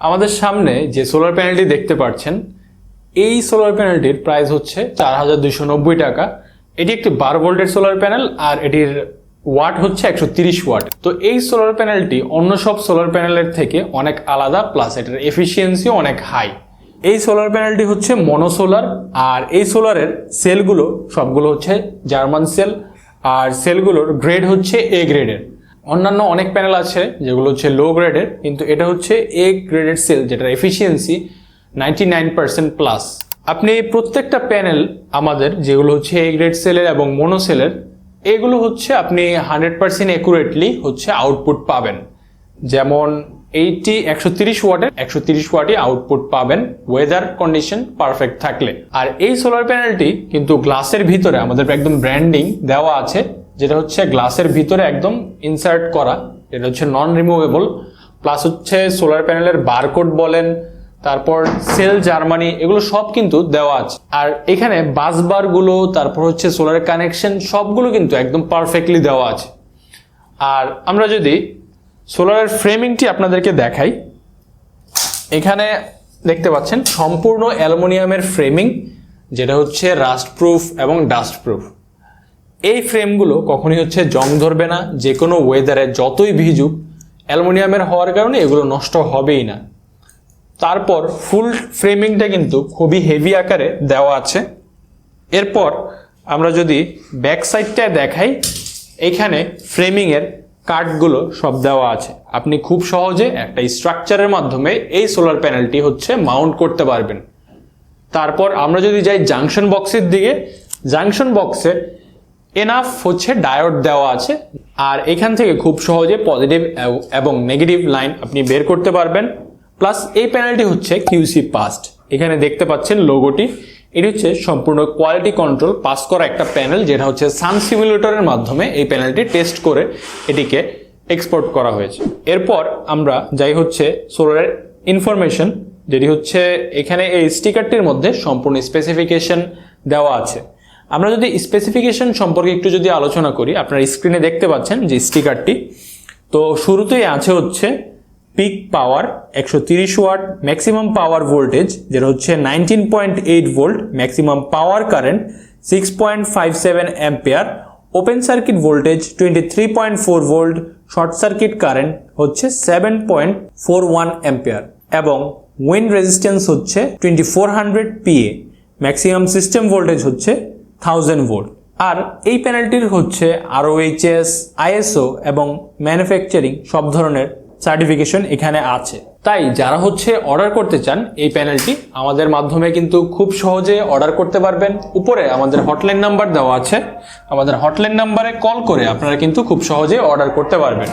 আমাদের সামনে যে সোলার প্যানেলটি দেখতে পাচ্ছেন এই সোলার প্যানেলটির প্রাইস হচ্ছে চার হাজার দুইশো নব্বই টাকা। এটি একটি বারো ভোল্টের সোলার প্যানেল আর এটির ওয়াট হচ্ছে একশো তিরিশ ওয়াট তো এই সোলার প্যানেলটি অন্য সব সোলার প্যানেলের থেকে অনেক আলাদা প্লাস এটার এফিসিয়েন্সিও অনেক হাই এই সোলার প্যানেলটি হচ্ছে মনোসোলার আর এই সোলারের সেলগুলো সবগুলো হচ্ছে জার্মান সেল আর সেলগুলোর গ্রেড হচ্ছে এ গ্রেডের অন্যান্য অনেক প্যানেল আছে, যেগুলো হচ্ছে লো গ্রেডের কিন্তু এটা হচ্ছে এ গ্রেডের সেল যেটার এফিসিয়েন্সি নাইনটি প্লাস আপনি প্রত্যেকটা প্যানেল আমাদের, যেগুলো হচ্ছে এ গ্রেড সেলের এবং মোনো সেলের এগুলো হচ্ছে আপনি হান্ড্রেড পার্সেন্ট অ্যাকুরেটলি হচ্ছে আউটপুট পাবেন। যেমন এইটি একশো তিরিশ ওয়াটের একশো তিরিশ ওয়াটই আউটপুট পাবেন ওয়েদার কন্ডিশন পারফেক্ট থাকলে। আর এই সোলার প্যানেলটি কিন্তু গ্লাসের ভিতরে আমাদের একদম ব্র্যান্ডিং দেওয়া আছে যেটা হচ্ছে গ্লাসের ভিতরে একদম ইনসার্ট করা, এটা হচ্ছে নন রিমুভেবল প্লাস হচ্ছে সোলার প্যানেলের বারকোড বলেন, তারপর সেল জার্মানি এগুলো সব কিন্তু দেওয়া আছে। আর এখানে বাসবারগুলো তারপর হচ্ছে সোলার কানেকশন সবগুলো কিন্তু একদম পারফেক্টলি দেওয়া আছে। আর আমরা যদি সোলারের ফ্রেমিংটি আপনাদেরকে দেখাই, এখানে দেখতে পাচ্ছেন সম্পূর্ণ অ্যালুমিনিয়ামের ফ্রেমিং যেটা হচ্ছে রাস্ট প্রুফ এবং ডাস্ট প্রুফ এই ফ্রেমগুলো কখনোই হচ্ছে জং ধরবে না যে কোনো ওয়েদারে যতই ভিজুক, অ্যালুমিনিয়ামের হওয়ার কারণে এগুলো নষ্ট হবেই না। তারপর ফুল ফ্রেমিংটা কিন্তু খুবই হেভি আকারে দেওয়া আছে। এরপর আমরা যদি ব্যাক সাইডটায় দেখাই, এখানে ফ্রেমিংয়ের কাঠগুলো সব দেওয়া আছে। আপনি খুব সহজে একটা স্ট্রাকচারের মাধ্যমে এই সোলার প্যানেলটি হচ্ছে মাউন্ট করতে পারবেন। তারপর আমরা যদি যাই জাংশন বক্সের দিকে জাংশন বক্সে এনাফ হচ্ছে ডায়োড দেওয়া আছে। আর এখান থেকে খুব সহজে পজিটিভ এবং নেগেটিভ লাইন আপনি বের করতে পারবেন। প্লাস এই প্যানেলটি হচ্ছে কিউসি পাস্ট এখানে দেখতে পাচ্ছেন লোগোটি এটি হচ্ছে সম্পূর্ণ কোয়ালিটি কন্ট্রোল পাস করা একটা প্যানেল যেটা হচ্ছে সান সিমুলেটরের মাধ্যমে এই প্যানেলটি টেস্ট করে এটিকে এক্সপোর্ট করা হয়েছে। এরপর আমরা যাই হচ্ছে সোলারের ইনফরমেশন যেটি হচ্ছে এখানে এই স্টিকারটির মধ্যে সম্পূর্ণ স্পেসিফিকেশন দেওয়া আছে। আমরা যদি স্পেসিফিকেশন সম্পর্কে একটু যদি আলোচনা করি, আপনার স্ক্রিনে দেখতে পাচ্ছেন যে স্টিকারটি। তো শুরুতেই আছে হচ্ছে পিক পাওয়ার একশো তিরিশ ওয়াট ম্যাক্সিমাম পাওয়ার ভোল্টেজ যেটা হচ্ছে nineteen point eight volt maximum power current six point five seven ampere open circuit voltage twenty three point four volt short circuit current হচ্ছে seven point four one ampere এবং wind resistance হচ্ছে twenty four hundred PA maximum system voltage হচ্ছে thousand volt আর এই প্যানেলটির হচ্ছে আরওএইচএস ISO এবং manufacturing সব ধরনের সার্টিফিকেশন এখানে আছে। তাই যারা হচ্ছে অর্ডার করতে চান, এই প্যানেলটি আমাদের মাধ্যমে কিন্তু খুব সহজে অর্ডার করতে পারবেন। উপরে আমাদের হটলাইন নাম্বার দেওয়া আছে। আমাদের হটলাইন নাম্বারে কল করে আপনারা কিন্তু খুব সহজে অর্ডার করতে পারবেন।